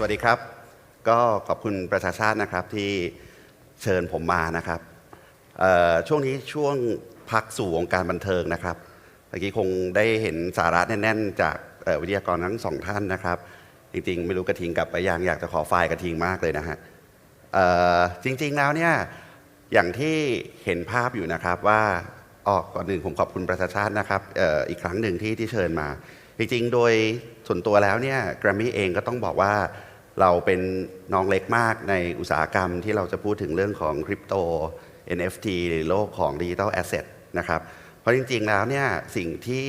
สวัสดีครับ ก็ขอบคุณประชาชาตินะครับที่เชิญผมมานะครับช่วงนี้ช่วงพักสู่วงการบันเทิงนะครับเมื่อกี้คงได้เห็นสาระแน่น ๆ จากวิทยากรทั้งสองท่านนะครับ จริงๆ ไม่รู้กระทิงกลับไปยังอยากจะขอไฟล์กระทิงมากเลยนะฮะจริง ๆแล้วเนี่ยอย่างที่เห็นภาพอยู่นะครับว่าออกก่อนหนึ่งผมขอบคุณประชาชาตินะครับอออีกครั้งหนึ่งที่ที่เชิญมา จริงๆ โดยส่วนตัวแล้วเนี่ยแกรมมี่เองก็ต้องบอกว่า เราเป็นน้องเล็กมากในอุตสาหกรรมที่เราจะพูดถึงเรื่องของคริปโต NFT หรือโลกของดิจิทัลแอสเซทนะครับเพราะจริงๆแล้วเนี่ยสิ่งที่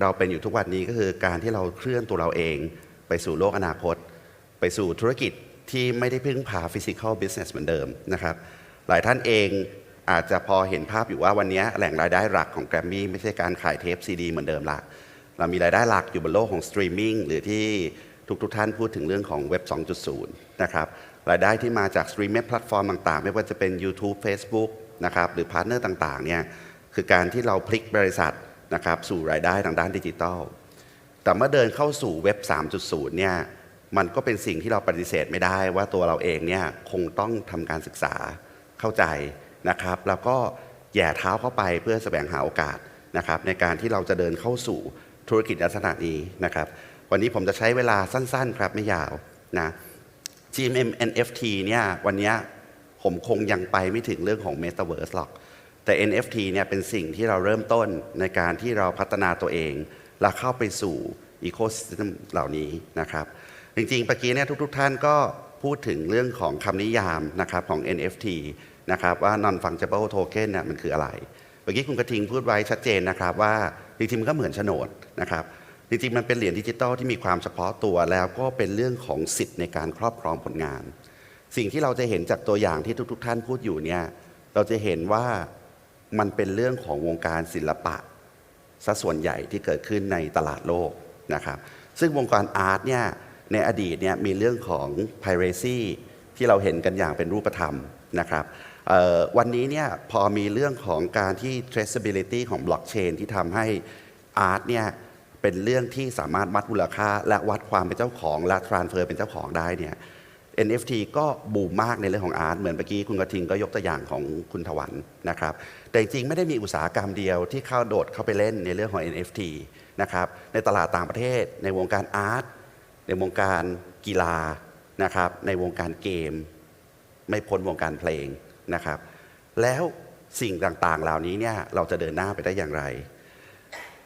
เราเป็นอยู่ทุกวันนี้ก็คือการที่เราเคลื่อนตัวเราเอง ไปสู่โลกอนาคต ไปสู่ธุรกิจที่ไม่ได้พึ่งพาฟิสิก a l บิสเนสเหมือนเดิมนะครับหลายท่านเองอาจจะพอเห็นภาพอยู่ว่าวันนี้แหล่งรายได้หลักของแกรมมี่ไม่ใช่การขายเทปซีดีเหมือนเดิมละเรามีรายได้หลักอยู่บนโลกของสตรีมมิ่งหรือที่ ทุกๆทท่านพูดถึงเรื่องของเว็บ 2.0 นะครับ รายได้ที่มาจากสตรีมมิ่งแพลตฟอร์มต่างๆ ไม่ว่าจะเป็น YouTube Facebook นะครับ หรือพาร์ทเนอร์ต่างๆ เนี่ย คือการที่เราพลิกบริษัทนะครับสู่รายได้ทางด้านดิจิทัล แต่เมื่อเดินเข้าสู่เว็บ 3.0 เนี่ย มันก็เป็นสิ่งที่เราปฏิเสธไม่ได้ว่าตัวเราเองเนี่ยคงต้องทำการศึกษาเข้าใจนะครับ แล้วก็แย่เท้าเข้าไปเพื่อแสวงหาโอกาสนะครับในการที่เราจะเดินเข้าสู่ธุรกิจลักษณะนี้นะครับ วันนี้ผมจะใช้เวลาสั้น ๆ ครับไม่ยาวนะ GMM NFT เนี่ยวันนี้ผมคงยังไปไม่ถึงเรื่องของ Metaverse หรอก แต่ NFT เนี่ยเป็นสิ่งที่เราเริ่มต้นในการที่เราพัฒนาตัวเอง และเข้าไปสู่ Ecosystem เหล่านี้นะครับ จริงๆเมื่อกี้เนี่ยทุก ๆ ท่านก็พูดถึงเรื่องของคำนิยามนะครับของ NFT นะครับว่า non fungible token เนี่ยมันคืออะไร เมื่อกี้คุณกระทิงพูดไว้ชัดเจนนะครับว่าจริงๆมันก็เหมือนโฉนดนะครับ จริงๆมันเป็นเหรียญดิจิตอลที่มีความเฉพาะตัวแล้วก็เป็นเรื่องของสิทธิ์ในการครอบครองผลงาน สิ่งที่เราจะเห็นจากตัวอย่างที่ทุก ๆ ท่านพูดอยู่เนี่ยเราจะเห็นว่ามันเป็นเรื่องของวงการศิลปะซะส่วนใหญ่ที่เกิดขึ้นในตลาดโลกนะครับ ซึ่งวงการอาร์ตเนี่ยในอดีตเนี่ยมีเรื่องของ piracy ที่เราเห็นกันอย่างเป็นรูปธรรมนะครับวันนี้เนี่ยพอมีเรื่องของการที่ traceability ของ blockchain ที่ทำให้อาร์ตเนี่ย เป็นเรื่องที่สามารถวัดมูลค่า และวัดความเป็นเจ้าของ และ transfer เป็นเจ้าของได้เนี่ย NFT ก็บูมมากในเรื่องของอาร์ตเหมือนเมื่อกี้คุณกระทิงก็ยกตัวอย่างของคุณถวันนะครับ แต่จริงๆไม่ได้มีอุตสาหกรรมเดียวที่เข้าโดดเข้าไปเล่นในเรื่องของ NFT นะครับในตลาดต่างประเทศ ในวงการอาร์ตในวงการกีฬานะครับในวงการเกม ไม่พ้นวงการเพลงนะครับ แล้วสิ่งต่างๆเหล่านี้เนี่ยเราจะเดินหน้าไปได้อย่างไร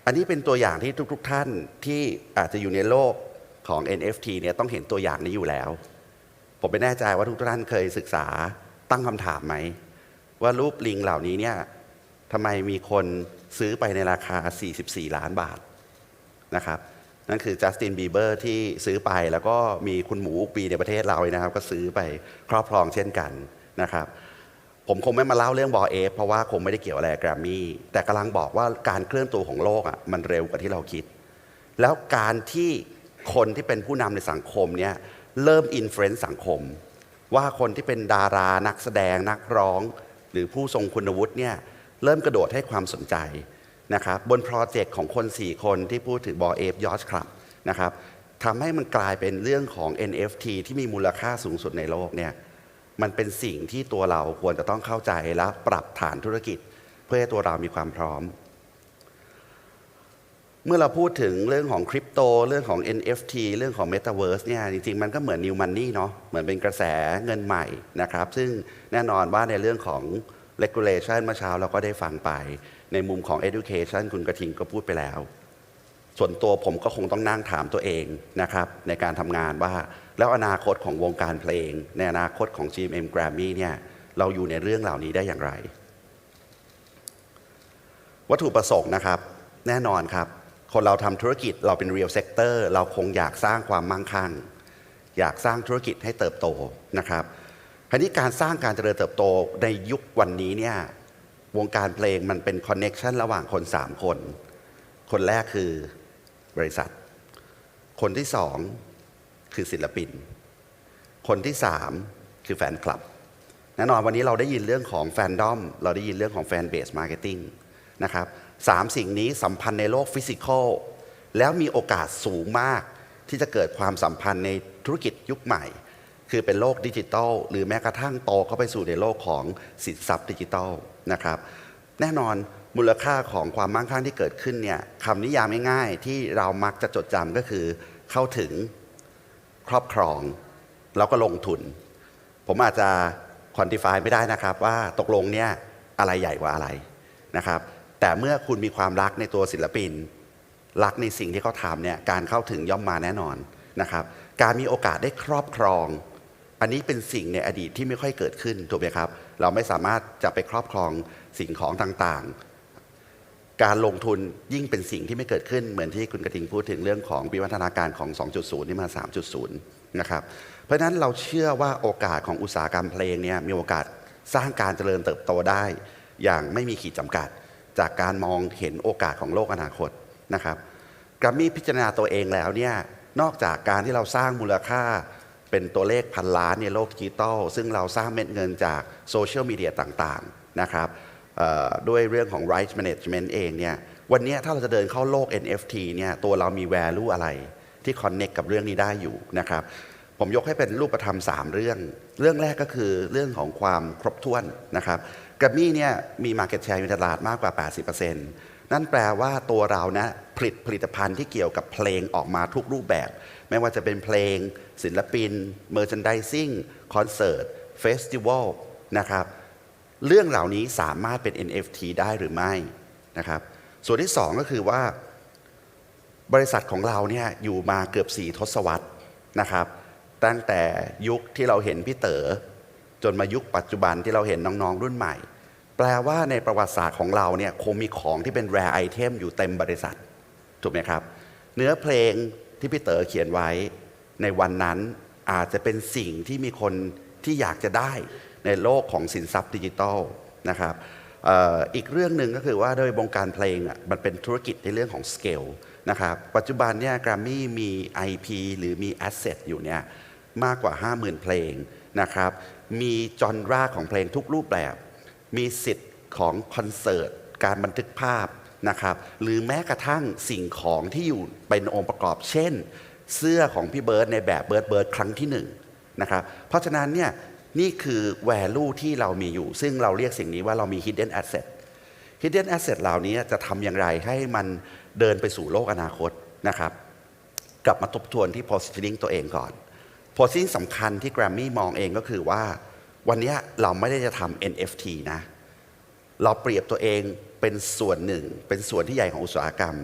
อันนี้เป็นตัวอย่างที่ทุกๆทท่านที่อาจจะอยู่ในโลกของ NFT เนี่ยต้องเห็นตัวอย่างนี้อยู่แล้ว ผมไม่แน่ใจว่าทุกท่านเคยศึกษาตั้งคำถามไหม ว่ารูปลิงเหล่านี้เนี่ยทำไมมีคนซื้อไปในราคา 44 ล้านบาทนะครับนั่นคือจัสตินบีเบอร์ที่ซื้อไปแล้วก็มีคุณหมูปีในประเทศเราเลยนะครับ ก็ซื้อไปครอบครองเช่นกันนะครับ ผมคงไม่มาเล่าเรื่องบอเอฟเพราะว่าคงไม่ได้เกี่ยวอะไรกับแกรมมี่แต่กำลังบอกว่าการเคลื่อนตัวของโลกอะมันเร็วกว่าที่เราคิด แล้วการที่คนที่เป็นผู้นำในสังคมเนี่ยเริ่มอินฟลูเอนซ์สังคม ว่าคนที่เป็นดารานักแสดงนักร้อง หรือผู้ทรงคุณวุฒิเนี่ยเริ่มกระโดดให้ความสนใจนะครับบนโปรเจกต์ของคน 4 คนที่พูดถึงบอเอฟยอชคลับนะครับทำให้มันกลายเป็นเรื่องของ NFT ที่มีมูลค่าสูงสุดในโลกเนี่ย มันเป็นสิ่งที่ตัวเราควรจะต้องเข้าใจและปรับฐานธุรกิจ เพื่อให้ตัวเรามีความพร้อม เมื่อเราพูดถึงเรื่องของคริปโต เรื่องของ NFT เรื่องของ Metaverse เนี่ยจริงๆ มันก็เหมือน New Money เนาะเหมือนเป็นกระแสเงินใหม่นะครับ ซึ่งแน่นอนว่าในเรื่องของ regulation เมื่อเช้าเราก็ได้ฟังไป ในมุมของ education คุณกระทิงก็พูดไปแล้ว ส่วนตัวผมก็คงต้องนั่งถามตัวเองนะครับในการทำงานว่า แล้วอนาคตของวงการเพลง ในอนาคตของ GMM Grammy เนี่ยเราอยู่ในเรื่องเหล่านี้ได้อย่างไร วัตถุประสงค์นะครับ แน่นอนครับ คนเราทำธุรกิจเราเป็น real sector เราคงอยากสร้างความมั่งคั่ง อยากสร้างธุรกิจให้เติบโตนะครับคราวนี้การสร้างการเจริญเติบโตในยุควันนี้เนี่ยวงการเพลงมันเป็นคอนเน็ชันระหว่างคนสามคน คนแรกคือบริษัท คนที่สอง คือศิลปิน คนที่สามคือแฟนคลับ แน่นอนวันนี้เราได้ยินเรื่องของแฟนดอม เราได้ยินเรื่องของแฟนเบสมาร์เก็ตติ้งนะครับสามสิ่งนี้สัมพันธ์ในโลกฟิสิกอลแล้วมีโอกาสสูงมากที่จะเกิดความสัมพันธ์ในธุรกิจยุคใหม่ คือเป็นโลกดิจิทัล หรือแม้กระทั่งโตเข้าไปสู่ในโลกของสินทรัพย์ดิจิทัลนะครับ แน่นอนมูลค่าของความมั่งคั่งที่เกิดขึ้นเนี่ยคำนิยามง่ายๆ ที่เรามักจะจดจำก็คือเข้าถึง ครอบครองแล้วก็ลงทุน ผมอาจจะควอนติฟายไม่ได้นะครับว่าตกลงเนี่ยอะไรใหญ่กว่าอะไรนะครับ แต่เมื่อคุณมีความรักในตัวศิลปิน รักในสิ่งที่เขาทำเนี่ยการเข้าถึงย่อมมาแน่นอนนะครับ การมีโอกาสได้ครอบครอง อันนี้เป็นสิ่งในอดีตที่ไม่ค่อยเกิดขึ้นถูกไหมครับ เราไม่สามารถจะไปครอบครองสิ่งของต่าง การลงทุนยิ่งเป็นสิ่งที่ไม่เกิดขึ้นเหมือนที่คุณกระทิงพูดถึงเรื่องของวิวัฒนาการของ 2.0 นี่มา 3.0 นะครับ เพราะฉะนั้นเราเชื่อว่าโอกาสของอุตสาหกรรมเพลงเนี่ยมีโอกาสสร้างการเจริญเติบโตได้ อย่างไม่มีขีดจำกัด จากการมองเห็นโอกาสของโลกอนาคตนะครับกรามี่พิจารณาตัวเองแล้วเนี่ยนอกจากการที่เราสร้างมูลค่าเป็นตัวเลขพันล้านในโลกดิจิตอลซึ่งเราสร้างเม็ดเงินจากโซเชียลมีเดียต่างๆนะครับ ด้วยเรื่องของ rights management เองเนี่ยวันนี้ถ้าเราจะเดินเข้าโลก NFT เนี่ยตัวเรามี value อะไรที่ connect กับเรื่องนี้ได้อยู่นะครับ ผมยกให้เป็นรูปธรรม 3 เรื่อง เรื่องแรกก็คือเรื่องของความครบถ้วนนะครับกร m มี่เนี่ยมี Market Share อยู่ในตลาดมากกว่า 80%นั่นแปลว่าตัวเรานะผลิตผลิตภัณฑ์ที่เกี่ยวกับเพลงออกมาทุกรูปแบบ ไม่ว่าจะเป็นเพลง ศิลปิน Merchandising คอนเสิร์ตเฟสติวัลนะครับ เรื่องเหล่านี้สามารถเป็น NFT ได้หรือไม่นะครับ ส่วนที่สองก็คือว่า บริษัทของเราเนี่ยอยู่มาเกือบสี่ทศวรรษนะครับ ตั้งแต่ยุคที่เราเห็นพี่เต๋อจนมายุคปัจจุบันที่เราเห็นน้องๆรุ่นใหม่ แปลว่าในประวัติศาสตร์ของเราเนี่ยคงมีของที่เป็นแรไอเทมอยู่เต็มบริษัท ถูกไหมครับ เนื้อเพลงที่พี่เต๋อเขียนไว้ในวันนั้นอาจจะเป็นสิ่งที่มีคนที่อยากจะได้ ในโลกของสินทรัพย์ดิจิทัลนะครับอีกเรื่องหนึ่งก็คือว่าโดยวงการเพลงอะมันเป็นธุรกิจในเรื่องของสเกลนะครับปัจจุบันเนี่ยแกรมมี่มี IP หรือมีแอสเซทอยู่เนี่ยมากกว่า 50,000 เพลงนะครับมีจอนราของเพลงทุกรูปแบบ มีสิทธิ์ของคอนเสิร์ต การบันทึกภาพนะครับหรือแม้กระทั่งสิ่งของที่อยู่เป็นองค์ประกอบ เช่น เสื้อของพี่เบิร์ดในแบบเบิร์ดเบิร์ดครั้งที่หนึ่งนะครับเพราะฉะนั้นเนี่ย นี่คือ value ที่เรามีอยู่ ซึ่งเราเรียกสิ่งนี้ว่าเรามี hidden asset hidden asset เหล่านี้จะทำอย่างไรให้มันเดินไปสู่โลกอนาคตนะครับ กลับมาทบทวนที่ positioning ตัวเองก่อน positioning สำคัญที่ Grammy มองเองก็คือว่า วันนี้เราไม่ได้จะทำ NFT นะ เราเปรียบตัวเองเป็นส่วนหนึ่ง เป็นส่วนที่ใหญ่ของอุตสาหกรรม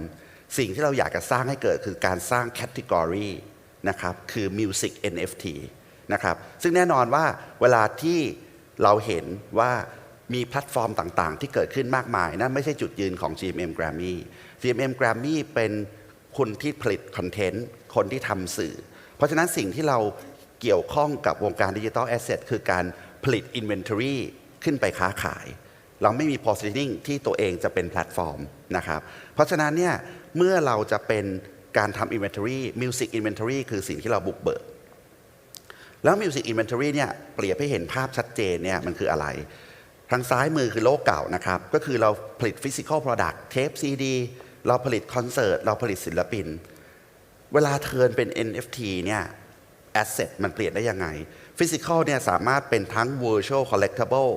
สิ่งที่เราอยากจะสร้างให้เกิดคือการสร้างแคตตากรีนะครับ คือ Music NFT นะครับ ซึ่งแน่นอนว่าเวลาที่เราเห็นว่ามีแพลตฟอร์มต่างๆ ที่เกิดขึ้นมากมาย นั่นไม่ใช่จุดยืนของ GMM Grammy GMM Grammy เป็นคนที่ผลิตคอนเทนต์คนที่ทำสื่อ เพราะฉะนั้นสิ่งที่เราเกี่ยวข้องกับวงการดิจิทัลแอสเซทคือการผลิต Inventory ขึ้นไปค้าขาย เราไม่มี positioning ที่ตัวเองจะเป็นแพลตฟอร์มนะครับเพราะฉะนั้นเนี่ยเมื่อเราจะเป็นการทำ inventory music inventory คือสิ่งที่เราบุกเบิก แล้ว Music Inventory เนี่ยเปรียบให้เห็นภาพชัดเจนเนี่ยมันคืออะไร ทางซ้ายมือคือโลกเก่านะครับ ก็คือเราผลิต Physical Product เทป CD เราผลิตคอนเสิร์ตเราผลิตศิลปิน เวลาเทินเป็น NFT เนี่ย Asset มันเปลี่ยนได้ยังไง Physical เนี่ยสามารถเป็นทั้ง Virtual Collectible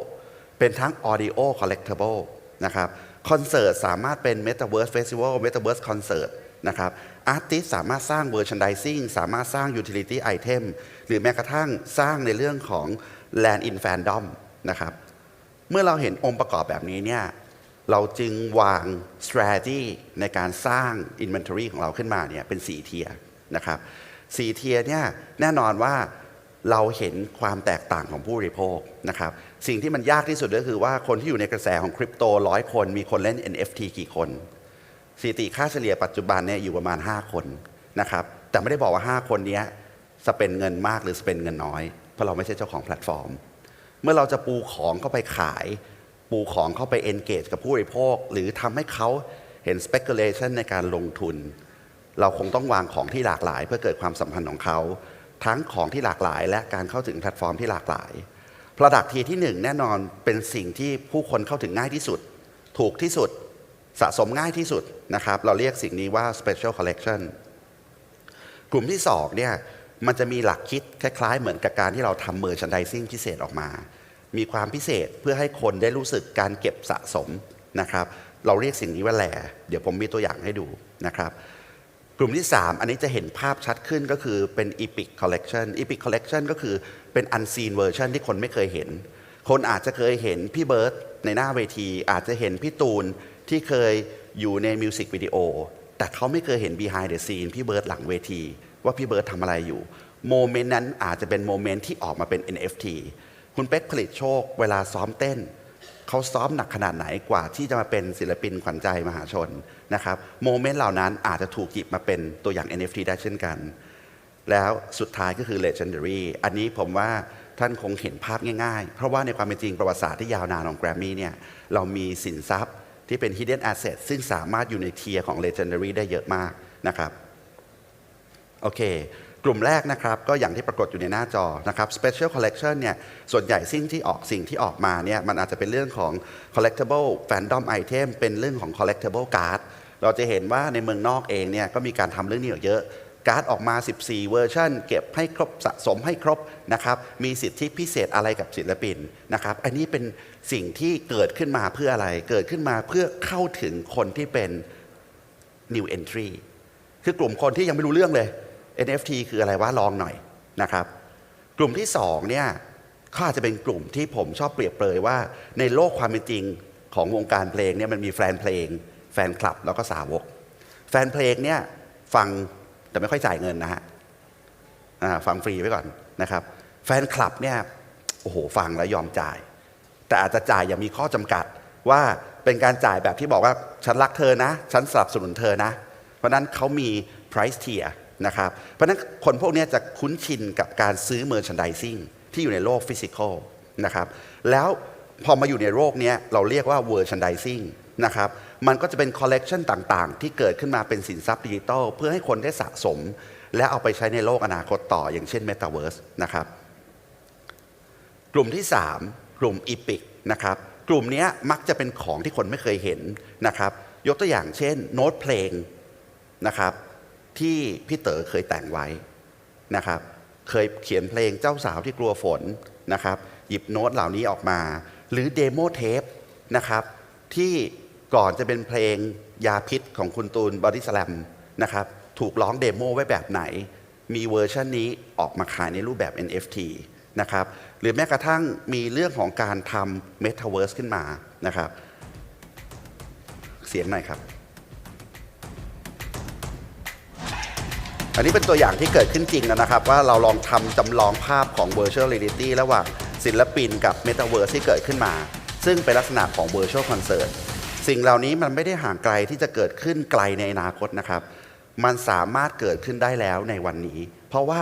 เป็นทั้ง Audio Collectible นะครับคอนเสิร์ตสามารถเป็น Metaverse Festival Metaverse Concert นะครับ อาร์ติสสามารถสร้าง Merchandising สามารถสร้าง Utility Item หรือแม้กระทั่งสร้างในเรื่องของ Land in Fandom นะครับเมื่อเราเห็นองค์ประกอบแบบนี้เนี่ยเราจึงวาง strategy ในการสร้าง inventory ของเราขึ้นมาเนี่ยเป็น 4 เทียนะครับสี่เทียเนี่ยแน่นอนว่าเราเห็นความแตกต่างของผู้บริโภคนะครับสิ่งที่มันยากที่สุดก็คือว่าคนที่อยู่ในกระแสของคริปโตร้อยคน มีคนเล่น NFT กี่คน สถิติค่าเฉลี่ยปัจจุบันเนี่ยอยู่ประมาณ 5 คนนะครับแต่ไม่ได้บอกว่า 5 คนนี้สเปนเงินมากหรือสเปนเงินน้อย เพราะเราไม่ใช่เจ้าของแพลตฟอร์ม เมื่อเราจะปูของเข้าไปขาย ปูของเข้าไป engage กับผู้บริโภค หรือทำให้เขาเห็น speculation ในการลงทุน เราคงต้องวางของที่หลากหลาย เพื่อเกิดความสัมพันธ์ของเขาทั้งของที่หลากหลาย และการเข้าถึงแพลตฟอร์มที่หลากหลาย Product ทีที่หนึ่งแน่นอนเป็นสิ่งที่ผู้คนเข้าถึงง่ายที่สุด ถูกที่สุด สะสมง่ายที่สุดนะครับ เราเรียกสิ่งนี้ว่า special collection กลุ่มที่สองเนี่ยมันจะมีหลักคิดคล้าย ๆ เหมือนกับการที่เราทำเมอร์ชันดิซิ่งพิเศษออกมา มีความพิเศษเพื่อให้คนได้รู้สึกการเก็บสะสมนะครับ เราเรียกสิ่งนี้ว่าแหล่เดี๋ยวผมมีตัวอย่างให้ดูนะครับ กลุ่มที่ 3 อันนี้จะเห็นภาพชัดขึ้นก็คือเป็น Epic Collection Epic Collection ก็คือเป็น unseen version ที่คนไม่เคยเห็น คนอาจจะเคยเห็นพี่เบิร์ตในหน้าเวที อาจจะเห็นพี่ตูน ที่เคยอยู่ในมิวสิกวิดีโอแต่เขาไม่เคยเห็น behind the scene พี่เบิร์ตหลังเวที ว่าพี่เบิร์ตทำอะไรอยู่โมเมนต์นั้นอาจจะเป็นโมเมนต์ที่ออกมาเป็น NFT คุณเป็กผลิตโชคเวลาซ้อมเต้น เขาซ้อมหนักขนาดไหนกว่าที่จะมาเป็นศิลปินขวัญใจมหาชนนะครับโมเมนต์เหล่านั้นอาจจะถูกหยิบมาเป็นตัวอย่าง NFT ได้เช่นกัน แล้วสุดท้ายก็คือ legendary อันนี้ผมว่าท่านคงเห็นภาพง่ายๆ เพราะว่าในความเป็นจริงประวัติศาสตร์ที่ยาวนานของ Grammy เนี่ยเรามีสินทรัพย์ ที่เป็น hidden asset ซึ่งสามารถอยู่ในเทียของ legendary ได้เยอะมากนะครับโอเค กลุ่มแรกนะครับ ก็อย่างที่ปรากฏอยู่ในหน้าจอนะครับ Special Collection เนี่ยส่วนใหญ่สิ่งที่ออกสิ่งที่ออกมาเนี่ยมันอาจจะเป็นเรื่องของ collectible fandom item เป็นเรื่องของ collectible card เราจะเห็นว่าในเมืองนอกเองเนี่ยก็มีการทำเรื่องนี้เยอะ การ์ดออกมา 14 เวอร์ชันเก็บให้ครบสะสมให้ครบนะครับ มีสิทธิพิเศษอะไรกับศิลปินนะครับ อันนี้เป็นสิ่งที่เกิดขึ้นมาเพื่ออะไร เกิดขึ้นมาเพื่อเข้าถึงคนที่เป็น new entry คือกลุ่มคนที่ยังไม่รู้เรื่องเลย NFT คืออะไรวะลองหน่อยนะครับ กลุ่มที่สองเนี่ยเขาอาจจะเป็นกลุ่มที่ผมชอบเปรียบเปรยว่า ในโลกความเป็นจริงของวงการเพลงเนี่ยมันมีแฟนเพลง แฟนคลับแล้วก็สาวก แฟนเพลงเนี่ยฟัง แต่ไม่ค่อยจ่ายเงินนะฮะฟังฟรีไว้ก่อนนะครับ แฟนคลับเนี่ยโอ้โหฟังแล้วยอมจ่าย แต่อาจจะจ่ายอย่างมีข้อจำกัดว่าเป็นการจ่ายแบบที่บอกว่าฉันรักเธอนะ ฉันสนับสนุนเธอนะ เพราะนั้นเขามี price tier นะครับ เพราะนั้นคนพวกนี้จะคุ้นชินกับการซื้อ merchandising ที่อยู่ในโลกฟิสิกอลนะครับ แล้วพอมาอยู่ในโลกนี้เราเรียกว่า merchandising นะครับ มันก็จะเป็น collection ต่างๆ ที่เกิดขึ้นมาเป็นสินทรัพย์ดิจิทัลเพื่อให้คนได้สะสม และเอาไปใช้ในโลกอนาคตต่ออย่างเช่น Metaverse นะครับ กลุ่มที่ 3 กลุ่มอีพิกนะครับ กลุ่มนี้มักจะเป็นของที่คนไม่เคยเห็นนะครับ ยกตัวอย่างเช่นโน้ตเพลงนะครับที่พี่เต๋อเคยแต่งไว้นะครับ เคยเขียนเพลงเจ้าสาวที่กลัวฝนนะครับ หยิบโน้ตเหล่านี้ออกมา หรือเดโมเทปนะครับที่ ก่อนจะเป็นเพลงยาพิษของคุณตูนบอดี้สแลมนะครับถูกร้องเดโมไว้แบบไหน มีเวอร์ชันนี้ออกมาขายในรูปแบบ NFT นะครับหรือแม้กระทั่งมีเรื่องของการทำ Metaverse ขึ้นมานะครับ เสียงหน่อยครับ อันนี้เป็นตัวอย่างที่เกิดขึ้นจริงแล้วนะครับ ว่าเราลองทำจำลองภาพของ Virtual Reality ระหว่างศิลปินกับ Metaverse ที่เกิดขึ้นมา ซึ่งเป็นลักษณะของ Virtual Concert สิ่งเหล่านี้มันไม่ได้ห่างไกลที่จะเกิดขึ้นไกลในอนาคตนะครับ มันสามารถเกิดขึ้นได้แล้วในวันนี้ เพราะว่า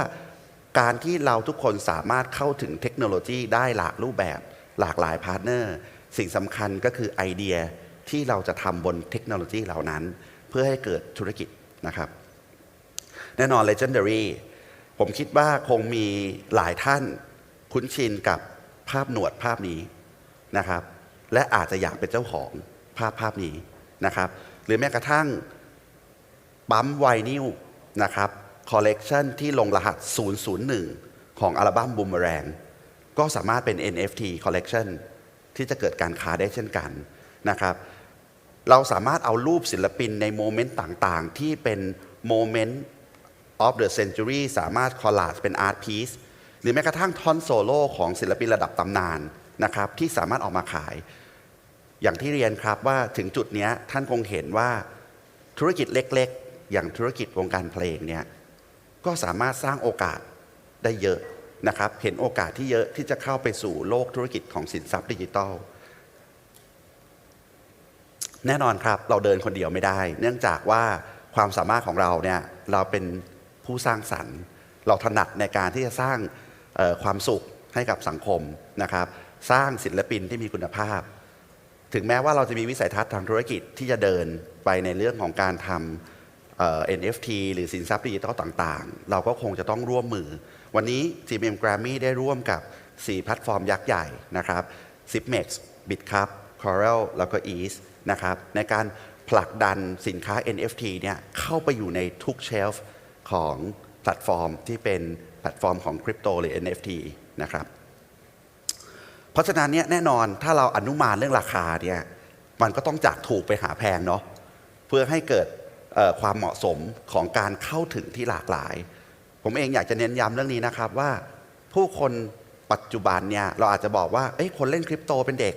การที่เราทุกคนสามารถเข้าถึงเทคโนโลยีได้หลากรูปแบบหลากหลายพาร์ทเนอร์ สิ่งสำคัญก็คือไอเดียที่เราจะทำบนเทคโนโลยีเหล่านั้น เพื่อให้เกิดธุรกิจนะครับ แน่นอน Legendary ผมคิดว่าคงมีหลายท่านคุ้นชินกับภาพหนวดภาพนี้นะครับ และอาจจะอยากเป็นเจ้าของ พภาพนี้นะครับ หรือแม้กระทั่งปั๊มไวนิลนะครับคอลเลกชันที่ลงรหัส 001 ของอัลบั้มบูมแรงก็สามารถเป็น NFT collection ที่จะเกิดการค้าได้เช่นกันนะครับ เราสามารถเอารูปศิลปินในโมเมนต์ต่างๆ ที่เป็นโมเมนต์ of the century สามารถคอลลาจเป็นอาร์ตพีซหรือแม้กระทั่งท่อนโซโล่ของศิลปินระดับตำนานนะครับที่สามารถออกมาขาย อย่างที่เรียนครับว่าถึงจุดนี้ท่านคงเห็นว่าธุรกิจเล็กๆ อย่างธุรกิจวงการเพลงเนี่ยก็สามารถสร้างโอกาสได้เยอะนะครับ เห็นโอกาสที่เยอะที่จะเข้าไปสู่โลกธุรกิจของสินทรัพย์ดิจิทัล แน่นอนครับเราเดินคนเดียวไม่ได้ เนื่องจากว่าความสามารถของเราเนี่ยเราเป็นผู้สร้างสรรค์ เราถนัดในการที่จะสร้างความสุขให้กับสังคมนะครับ สร้างศิลปินที่มีคุณภาพ ถึงแม้ว่าเราจะมีวิสัยทัศน์ทางธุรกิจที่จะเดินไปในเรื่องของการทำเอ่อ NFT หรือสินทรัพย์ดิจิทัลต่างๆ เราก็คงจะต้องร่วมมือ วันนี้ GMM Grammy ได้ร่วมกับ 4 แพลตฟอร์มยักษ์ใหญ่นะครับ Zipmex Bitcup Coral แล้วก็ Ease นะครับในการผลักดันสินค้า NFT เนี่ยเข้าไปอยู่ในทุกเชลฟ์ของแพลตฟอร์มที่เป็นแพลตฟอร์มของคริปโตหรือ NFT นะครับ เพราะฉะนั้นเนี่ยแน่นอนถ้าเราอนุมานเรื่องราคาเนี่ยมันก็ต้องจากถูกไปหาแพงเนาะเพื่อให้เกิดความเหมาะสมของการเข้าถึงที่หลากหลาย ผมเองอยากจะเน้นย้ำเรื่องนี้นะครับว่า ผู้คนปัจจุบันเนี่ยเราอาจจะบอกว่าเอ้ยคนเล่นคริปโตเป็นเด็ก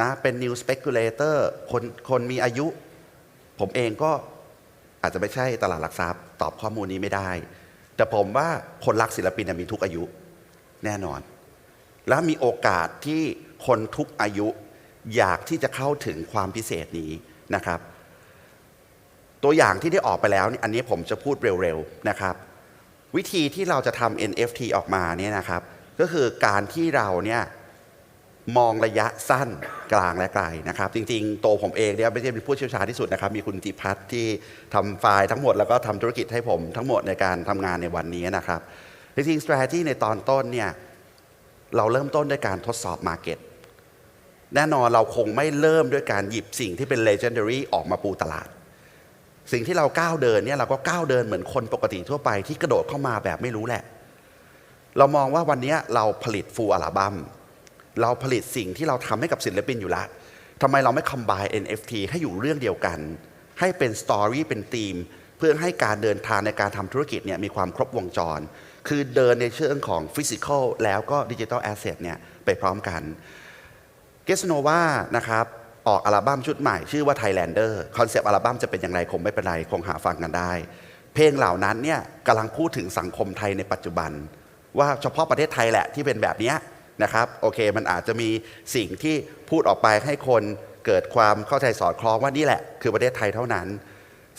นะเป็น new speculator คนคนมีอายุ ผมเองก็อาจจะไม่ใช่ตลาดหลักทรัพย์ ตอบข้อมูลนี้ไม่ได้ แต่ผมว่าคนรักศิลปินมีทุกอายุแน่นอน และมีโอกาสที่คนทุกอายุอยากที่จะเข้าถึงความพิเศษนี้นะครับ ตัวอย่างที่ได้ออกไปแล้วนี่อันนี้ผมจะพูดเร็วๆนะครับ วิธีที่เราจะทำ NFT ออกมาเนี่ยนะครับ ก็คือการที่เราเนี่ยมองระยะสั้นกลางและไกลนะครับ จริงๆ ตัวผมเองเนี่ยไม่ใช่เป็นผู้เชี่ยวชาญที่สุดนะครับ มีคุณจิพัฒน์ที่ทำไฟล์ทั้งหมดแล้วก็ทำธุรกิจให้ผมทั้งหมดในการทำงานในวันนี้นะครับ จริงๆ strategy ในตอนต้นเนี่ย เราเริ่มต้นด้วยการทดสอบ Market แน่นอนเราคงไม่เริ่มด้วยการหยิบสิ่งที่เป็น legendary ออกมาปูตลาด สิ่งที่เราก้าวเดินเนี่ยเราก็ก้าวเดินเหมือนคนปกติทั่วไปที่กระโดดเข้ามาแบบไม่รู้แหละ เรามองว่าวันนี้เราผลิตฟูลอัลบั้มเราผลิตสิ่งที่เราทำให้กับศิลปินอยู่ล้วทำไมเราไม่คอมบ n NFT ให้อยู่เรื่องเดียวกัน ให้เป็นสตอรี่เป็นธีม เพื่อให้การเดินทางในการทำธุรกิจเนี่ยมีความครบวงจร คือเดินในเชิงของฟิสิกอลแล้วก็ดิจิทัลแอสเซทเนี่ยไปพร้อมกันเกสโนวานะครับออกอัลบั้มชุดใหม่ชื่อว่า Thailander คอนเซปต์อัลบั้มจะเป็นอย่างไรคงไม่เป็นไร คงหาฟังกันได้ เพลงเหล่านั้นเนี่ยกำลังพูดถึงสังคมไทยในปัจจุบัน ว่าเฉพาะประเทศไทยแหละที่เป็นแบบนี้นะครับโอเคมันอาจจะมีสิ่งที่พูดออกไปให้คนเกิดความเข้าใจสอดคล้องว่านี่แหละ คือประเทศไทยเท่านั้น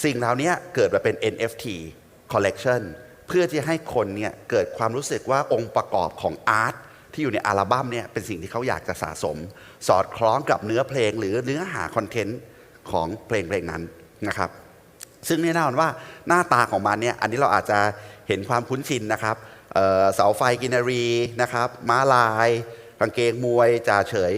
สิ่งเหล่านี้เกิดมาเป็น NFT collection พื่อที่ให้คนเนี่ยเกิดความรู้สึกว่าองค์ประกอบของอาร์ตที่อยู่ในอัลบั้มเนี่ยเป็นสิ่งที่เขาอยากจะสะสม สอดคล้องกับเนื้อเพลงหรือเนื้อหาคอนเทนต์ของเพลงเพลงนั้นนะครับ ซึ่งแน่นอนว่าหน้าตาของมันเนี่ยอันนี้เราอาจจะเห็นความคุ้นชินนะครับเสาไฟกินารีนะครับม้าลายกางเกงมวยจ่าเฉย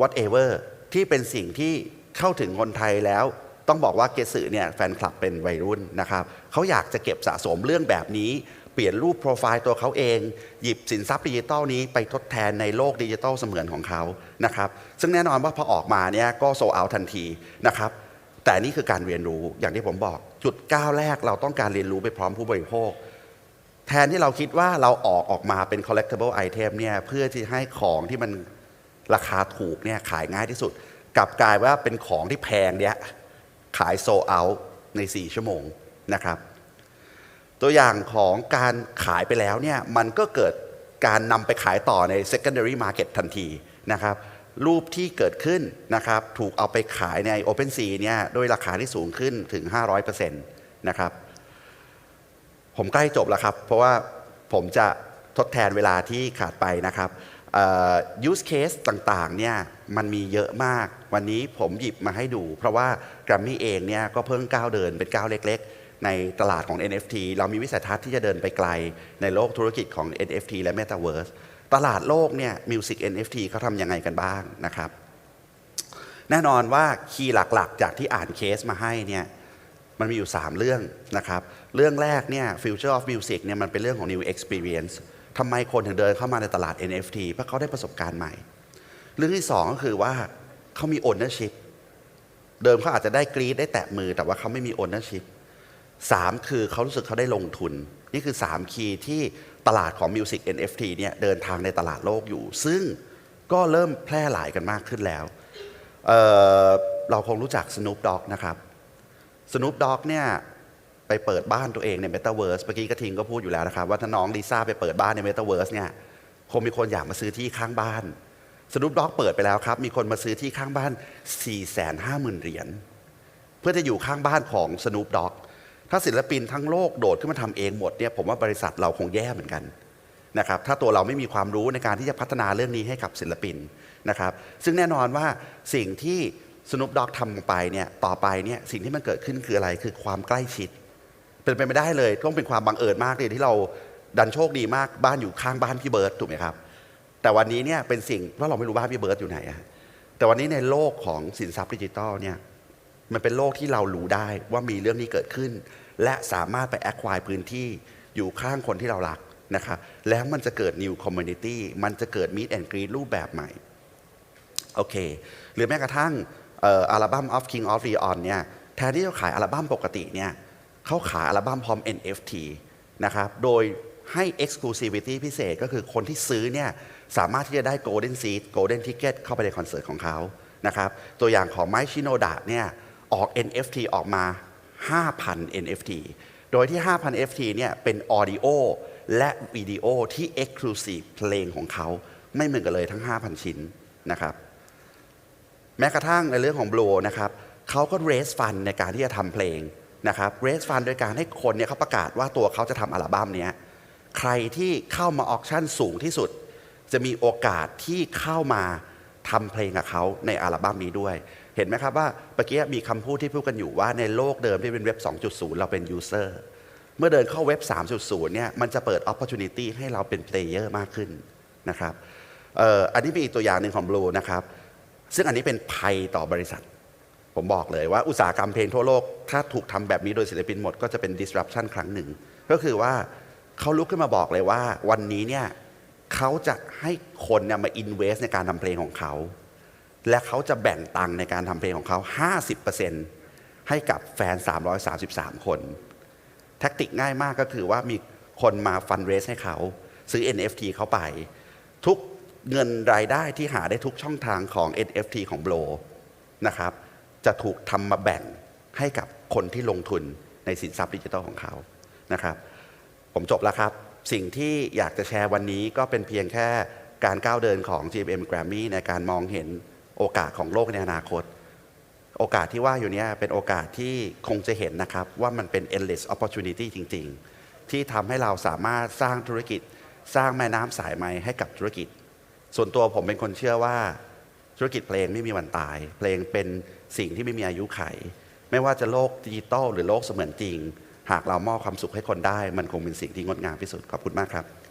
whatever ที่เป็นสิ่งที่เข้าถึงคนไทยแล้ว ต้องบอกว่าเกสึเนี่ยแฟนคลับเป็นวัยรุ่นนะครับเขาอยากจะเก็บสะสมเรื่องแบบนี้ เปลี่ยนรูปโปรไฟล์ตัวเขาเอง หยิบสินทรัพย์ดิจิทัลนี้ไปทดแทนในโลกดิจิทัลเสมือนของเขานะครับซึ่งแน่นอนว่าพอออกมาเนี่ยก็โซเอาทันทีนะครับแต่นี่คือการเรียนรู้อย่างที่ผมบอกจุดก้าวแรกเราต้องการเรียนรู้ไปพร้อมผู้บริโภค แทนที่เราคิดว่าเราออกออกมาเป็น collectible item เนี่ยเพื่อที่ให้ของที่มันราคาถูกเนี่ยขายง่ายที่สุดกลับกลายว่าเป็นของที่แพงเนี่ย ขายโซเอาใน 4 ชั่วโมงนะครับ ตัวอย่างของการขายไปแล้วเนี่ยมันก็เกิดการนำไปขายต่อใน secondary market ทันทีนะครับรูปที่เกิดขึ้นนะครับถูกเอาไปขายใน OpenSea เนี่ยด้วยราคาที่สูงขึ้นถึง 500%นะครับผมใกล้จบแล้วครับ เพราะว่าผมจะทดแทนเวลาที่ขาดไปนะครับ เอ่อ use case ต่างๆเนี่ยมันมีเยอะมาก วันนี้ผมหยิบมาให้ดู เพราะว่า Grammy เองเนี่ยก็เพิ่งก้าวเดินเป็นก้าวเล็ก ๆ ในตลาดของ NFT เรามีวิสัยทัศน์ที่จะเดินไปไกล ในโลกธุรกิจของ NFT และ Metaverse ตลาดโลกเนี่ย Music NFT เขาทำยังไงกันบ้างนะครับ แน่นอนว่าคีย์หลักๆ จากที่อ่านเคสมาให้เนี่ยมันมีอยู่ 3 เรื่องนะครับ เรื่องแรกเนี่ย Future of Music เนี่ยมันเป็นเรื่องของ New Experience ทำไมคนถึงเดินเข้ามาในตลาด NFT เพราะเขาได้ประสบการณ์ใหม่ เรื่องที่2ก็คือว่าเขามี ownership เดิมเขาอาจจะได้กรีดได้แตะมือ แต่ว่าเขาไม่มี ownership 3คือเขารู้สึกเขาได้ลงทุน นี่คือ 3 คีย์ที่ตลาดของ Music NFT เนี่ยเดินทางในตลาดโลกอยู่ ซึ่งก็เริ่มแพร่หลายกันมากขึ้นแล้วเเราคงรู้จัก Snoop Dogg นะครับสนุปด็อกเนี่ย ไปเปิดบ้านตัวเองใน Metaverse เมื่อกี้กระทิงก็พูดอยู่แล้วนะครับ ว่าถ้าน้องลิซ่าไปเปิดบ้านใน Metaverse เนี่ยคงมีคนอยากมาซื้อที่ข้างบ้านสนุปด็อกเปิดไปแล้วครับ มีคนมาซื้อที่ข้างบ้าน 4 5 0 0 0 0เหรียญเพื่อจะอยู่ข้างบ้านของสนุปด็อกถ้าศิลปินทั้งโลกโดดขึ้นมาทำเองหมดเนี่ยผมว่าบริษัทเราคงแย่เหมือนกันนะครับถ้าตัวเราไม่มีความรู้ในการที่จะพัฒนาเรื่องนี้ให้กับศิลปินนะครับ ซึ่งแน่นอนว่าสิ่งที่สนุปด็อกทำไปเนี่ยต่อไปเนี่ยสิ่งที่มันเกิดขึ้นคืออะไรคือความใกล้ชิด เป็นไปไม่ได้เลย ต้องเป็นความบังเอิญมากเลยที่เราดันโชคดีมากบ้านอยู่ข้างบ้านพี่เบิร์ตถูกไหมครับ แต่วันนี้เนี่ยเป็นสิ่งเพราะเราไม่รู้บ้านพี่เบิร์ตอยู่ไหนอะแต่วันนี้ในโลกของสินทรัพย์ดิจิทัลเนี่ยมันเป็นโลกที่เรารู้ได้ว่ามีเรื่องนี้เกิดขึ้น และสามารถไปแอคควายพื้นที่อยู่ข้างคนที่เรารักนะครับแล้วมันจะเกิด new community มันจะเกิด meet and greet รูปแบบใหม่โอเค หรือแม้กระทั่งอัลบั้ม of King of Leon เนี่ยแทนที่จะขายอัลบั้มปกติเนี่ย เขาขายอัลบั้มพร้อม NFT นะครับโดยให้ exclusivity พิเศษก็คือคนที่ซื้อเนี่ยสามารถที่จะได้ golden seat golden ticket เข้าไปในคอนเสิร์ตของเขานะครับตัวอย่างของไมชิโนดะเนี่ยออก NFT ออกมา 5,000 NFT โดยที่ 5,000 NFT เนี่ยเป็น audio และวิดีโอที่ exclusive เพลงของเขาไม่เหมือนกันเลยทั้ง 5,000 ชิ้นนะครับแม้กระทั่งในเรื่องของ Blue นะครับเขาก็ raise fund ในการที่จะทำเพลง นะครับ raise fund โดยการให้คนเนี่ยเขาประกาศว่าตัวเขาจะทำอัลบั้มเนี้ยใครที่เข้ามาออกชั่นสูงที่สุด จะมีโอกาสที่เข้ามาทำเพลงกับเขาในอัลบั้มนี้ด้วย เห็นไหมครับว่าเมื่อกี้มีคำพูดที่พูดกันอยู่ว่าในโลกเดิมที่เป็นเว็บ 2.0 เราเป็น user เมื่อเดินเข้าเว็บ 3.0 เนี่ยมันจะเปิด opportunity ให้เราเป็น player มากขึ้นนะครับอออันนี้เป็นอีกตัวอย่างหนึ่งของ Blue นะครับ ซึ่งอันนี้เป็นภัยต่อบริษัท ผมบอกเลยว่าอุตสาหกรรมเพลงทั่วโลก ถ้าถูกทำแบบนี้โดยศิลปินหมดก็จะเป็น disruption ครั้งหนึ่ง ก็คือว่าเขาลุกขึ้นมาบอกเลยว่า วันนี้เนี่ยเขาจะให้คนเนี่ยมา invest ในการทำเพลงของเขา และเขาจะแบ่งตังในการทำเพลงของเขา 50%ให้กับแฟน 333 คน แท็กติกง่ายมากก็คือว่ามีคนมาฟันเรสให้เขา ซื้อ NFT เข้าไป ทุกเงินรายได้ที่หาได้ทุกช่องทางของ NFT ของ Blo นะครับ จะถูกทำมาแบ่งให้กับคนที่ลงทุนในสินทรัพย์ดิจิทัลของเขานะครับ ผมจบแล้วครับ สิ่งที่อยากจะแชร์วันนี้ก็เป็นเพียงแค่การก้าวเดินของ GMM Grammy ในการมองเห็นโอกาสของโลกในอนาคต โอกาสที่ว่าอยู่เนี้ยเป็นโอกาสที่คงจะเห็นนะครับ ว่ามันเป็น endless opportunity จริง ๆ ที่ทำให้เราสามารถสร้างธุรกิจ สร้างแม่น้ำสายไหมให้กับธุรกิจ ส่วนตัวผมเป็นคนเชื่อว่า ธุรกิจเพลงไม่มีวันตาย เพลงเป็นสิ่งที่ไม่มีอายุไข ไม่ว่าจะโลกดิจิตอลหรือโลกเสมือนจริง หากเรามอบความสุขให้คนได้ มันคงเป็นสิ่งที่งดงามที่สุดขอบคุณมากครับ